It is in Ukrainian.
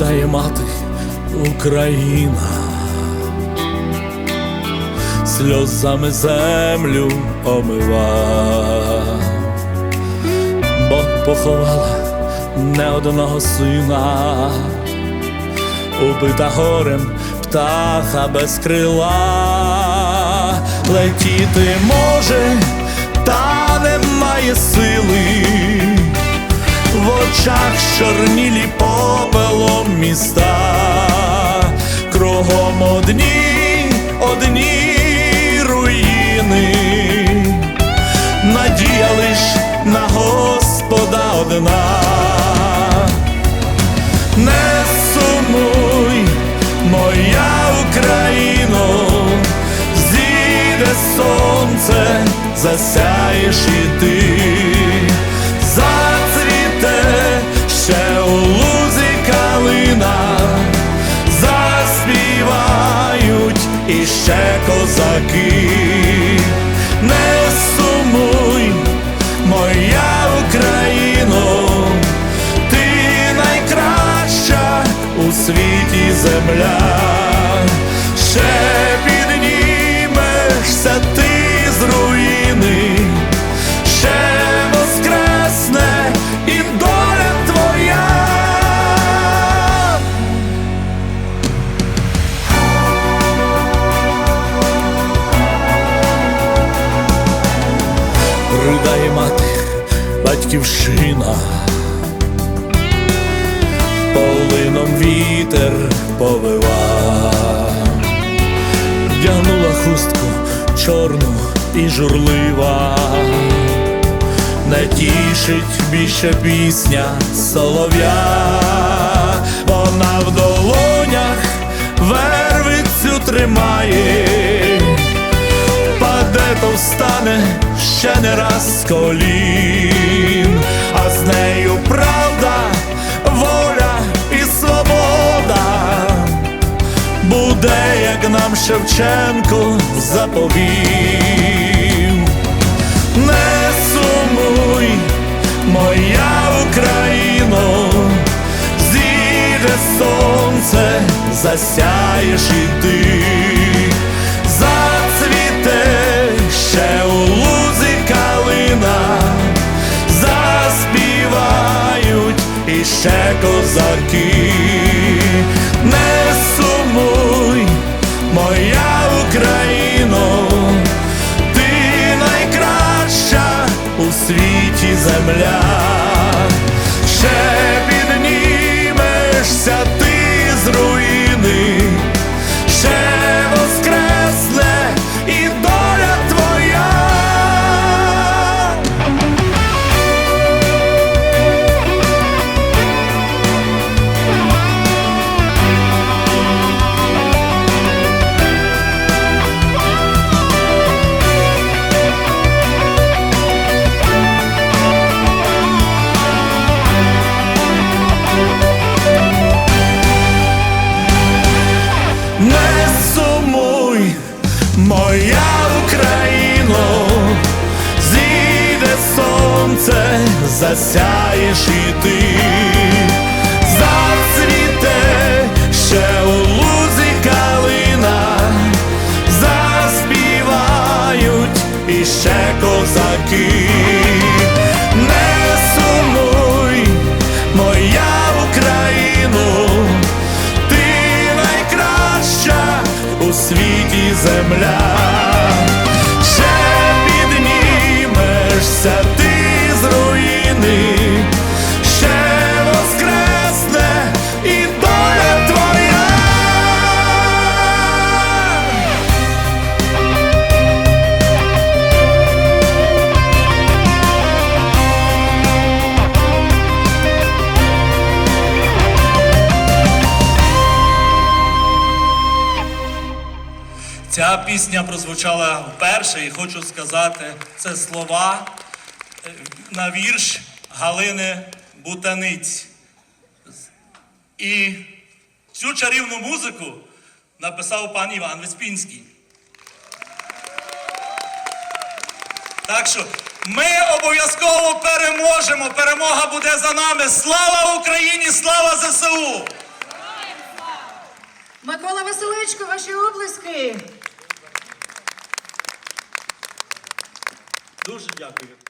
ридає мати Україна, сльозами землю омива, бо поховала не одного сина, убита горем птаха без крила, летіти може, та немає сили очах чорнілі попелом міста, кругом одні, одні руїни, надія лиш на Господа одна. Не сумуй, моя Україно, зійде сонце, засяєш і ти, козаки, не сумуй, моя Україно, ти найкраща у світі земля, ще ридає мати, батьківщина, полином вітер повива, вдягнула хустку чорну і журлива, не тішить більше пісня солов'я, вона в долонях вервицю тримає. Паде, то встане ще не раз з колін, а з нею правда, воля і свобода. Буде, як нам Шевченко заповів. Не сумуй, моя Україно, зійде сонце, засяєш і ти, іще козаки, не сумуй, моя Україно, ти найкраща у світі земля, засяєш і ти, зацвіте ще у лузі калина, заспівають іще козаки. Не Ця пісня прозвучала вперше, і хочу сказати, це слова е, на вірш Галини Бутаниць. І цю чарівну музику написав пан Іван Веспінський. Так що ми обов'язково переможемо. Перемога буде за нами. Слава Україні! Слава ЗСУ! Микола Василичко, ваші облиски. Дуже дякую.